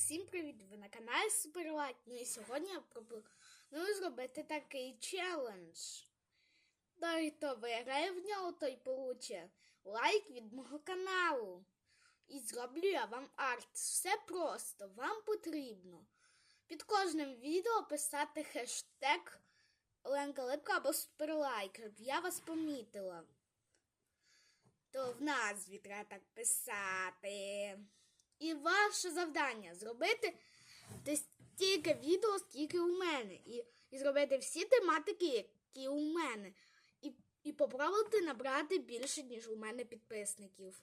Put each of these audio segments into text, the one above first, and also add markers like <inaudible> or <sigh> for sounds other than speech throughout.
Всім привіт! Ви на каналі Суперлайк. Ну і сьогодні я пропоную зробити такий челендж. Той, хто виграє в нього, той получить лайк від мого каналу. І зроблю я вам арт. Все просто, вам потрібно під кожним відео писати хештег Ленка Липка або Суперлайк, щоб я вас помітила. То в назві треба так писати. І ваше завдання зробити стільки відео, скільки у мене. І, і зробити всі тематики, які у мене. І, і попробувати набрати більше, ніж у мене підписників.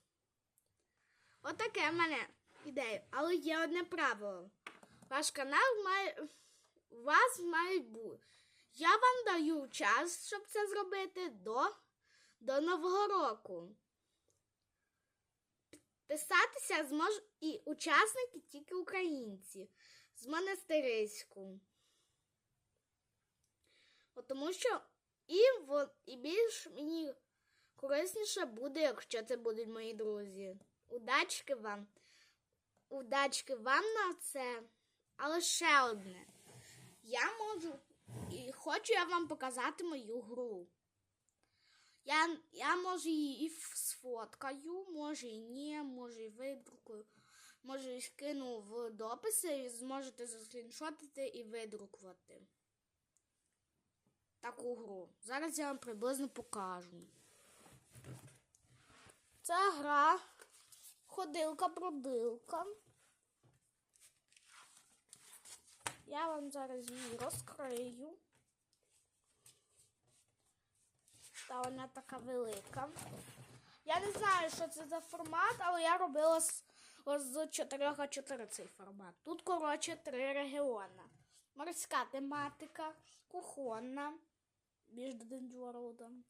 Отаке в мене ідея. Але є одне правило. Ваш канал має. Вас має бути. Я вам даю час, щоб це зробити до, до Нового року. Писатися змож і учасники тільки українці з монастириську. От Тому що і, і більш мені корисніше буде, якщо це будуть мої друзі. Удачки вам. Удачки вам на це. Але ще одне. Я можу і хочу я вам показати мою гру. Я я може її сфоткаю, може і ні, може і видрукую, може і скину в дописи і зможете заскріншотити і видрукувати таку гру. Зараз я вам приблизно покажу. Це гра ходилка-бродилка. Я вам зараз її розкрию. Та вона така велика. Я не знаю, що це за формат, але я робила з, з 4 х 4 цей формат. Тут, коротше, три регіони. Морська тематика, кухонна, між Денджвородом.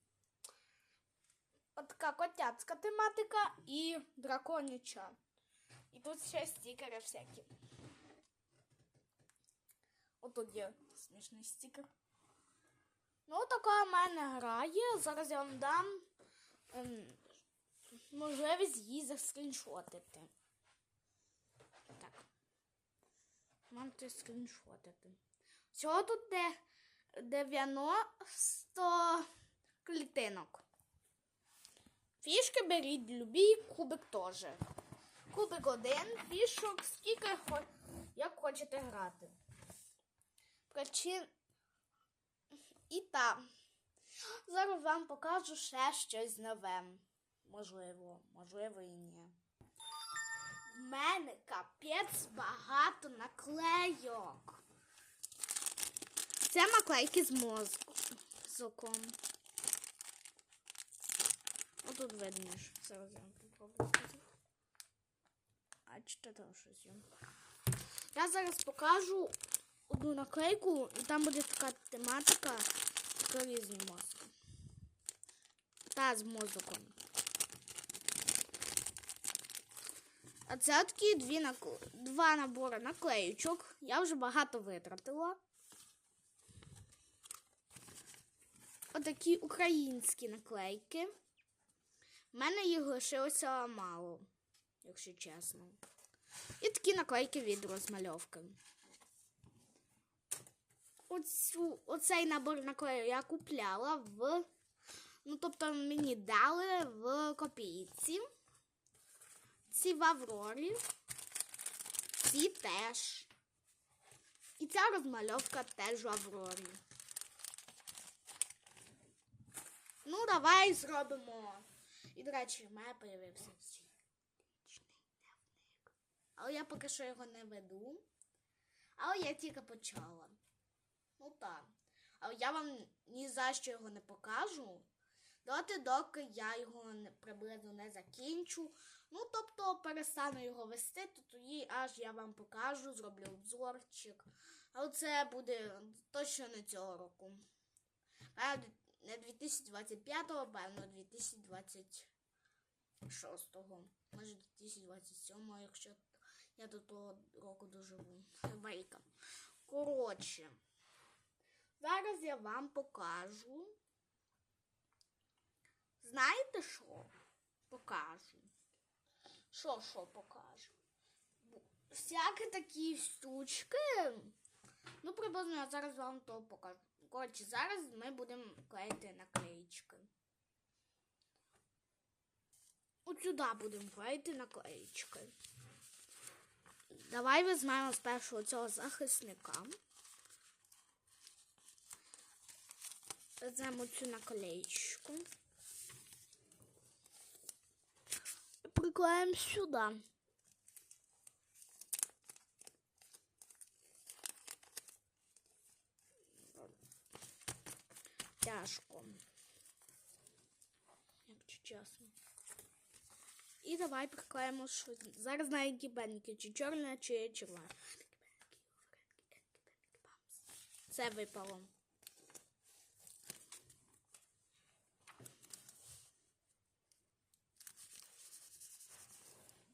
Така котяцька тематика і драконяча. І тут ще стікери всякі. Отут є смішний стікер. Ну, така в мене грає. Зараз я вам дам ем, можливість її заскріншотити. Так. Можете скріншотити. Всього тут де 90 клітинок. Фішки беріть любі, кубик теж. Кубик один, фішок, скільки як хочете грати. Причин і так. Зараз вам покажу ще щось нове. Можливо, можливо і ні. В мене капець багато наклейок. Це наклейки з мозком. Отут видно, що зараз я вам. А чи там щось? Я зараз покажу одну наклейку, і там буде така тематика різні мозки. Та з мозоком. А це такі дві накл... два набори наклеючок. Я вже багато витратила. Отакі українські наклейки. У мене їх лишилося мало, якщо чесно. І такі наклейки від розмальовки. Оцю, оцей набор наклею я купляла в. Ну, тобто мені дали в копійці. Ці в Аврорі. Ці теж. І ця розмальовка теж в Аврорі. Ну, давай зробимо. І, до речі, в мене появився свій дневник. Але я поки що його не веду. Але я тільки почала. Ну так. Але я вам ні за що його не покажу. Доти, доки я його приблизно не закінчу. Ну, тобто перестану його вести, то тоді аж я вам покажу, зроблю обзорчик. Але це буде точно не цього року. Не 2025-го, певно, 2026-го. Може 2027-го, якщо я до того року доживу. Вейка. Коротше. Зараз я вам покажу. Знаєте що? Покажу. Що, що покажу? всякі такі штучки. Ну, приблизно я зараз вам то покажу. Коротше, зараз ми будемо клеїти наклеїчки. От сюди будемо клеїти наклеїчки. Давай візьмемо спершу цього захисника. Візьмемо цю наклеїчку. І приклеїмо сюди. Тяжко. Якщо чесно. І давай приклеїмо швидко. Зараз на які бенки, чи чорне, чи червоне. Це випало.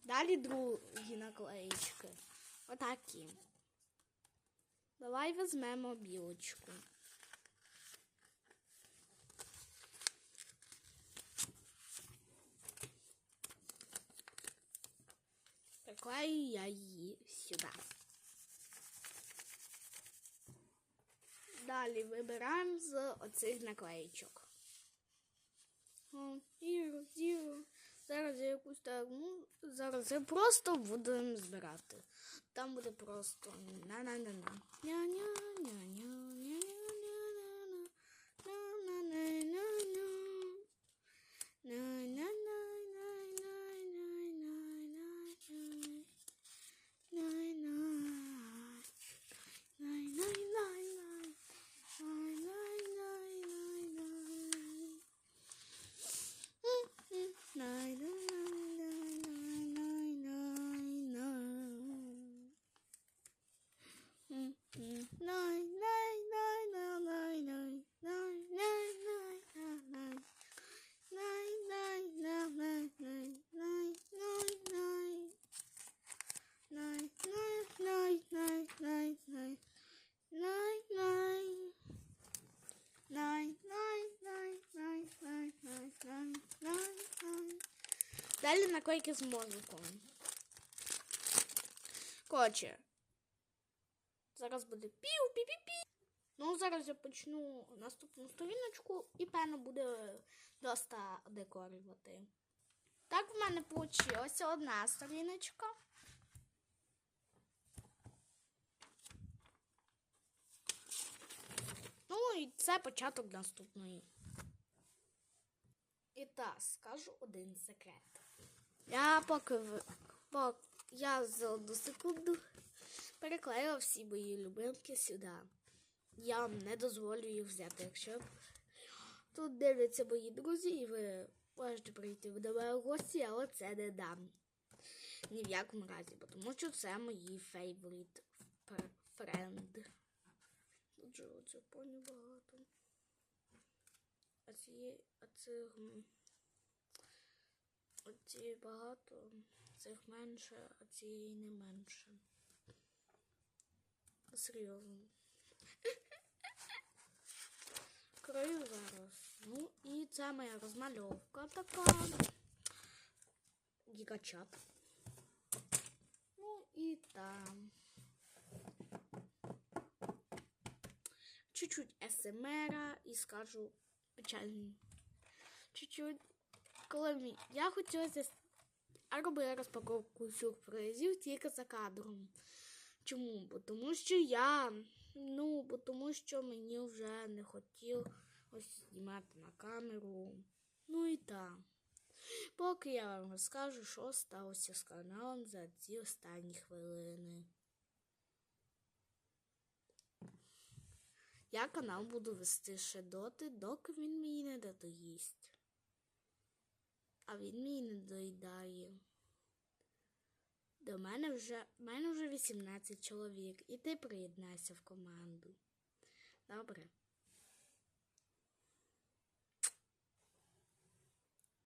Далі другі наклеїчки. Отакі. Давай візьмемо білочку. Приклею я її сюди. Далі вибираємо з оцих наклеїчок. Зіро, зіро. Зараз я якусь терму, зараз я просто будемо збирати. Там буде просто на-на-на-на. Ня-ня-ня-ня. Далі наклейки з мозиком. Коротше. Зараз буде пів пі пі пі Ну, зараз я почну наступну сторіночку і певно буде доста декорувати. Так в мене вийшла одна сторіночка. Ну і це початок наступної. І так, скажу один секрет. Я поки, ви- пок- я за одну секунду переклеїла всі мої любимки сюди. Я вам не дозволю їх взяти, якщо тут дивляться мої друзі, і ви можете прийти до мене в гості, але це не дам. Ні в якому разі, тому що це мої фейворит френд. Тут оце поні багато. А ці, а цих, оці багато, цих менше, а цієї не менше. Серйозно. <laughs> Крою зараз. Ну і це моя розмальовка така. Гігачат. Ну і там. Чуть-чуть СМР і скажу печальний. Чуть-чуть. Коли. Я хотіла робила розпаковку сюрпризів тільки за кадром. Чому? Бо тому що я. Ну, бо тому що мені вже не хотілося знімати на камеру. Ну і так. Поки я вам розкажу, що сталося з каналом за ці останні хвилини. Я канал буду вести ще доти, доки він мені не додоїсть. А він мені не доїдає. До мене вже, мене вже 18 чоловік, і ти приєднайся в команду. Добре.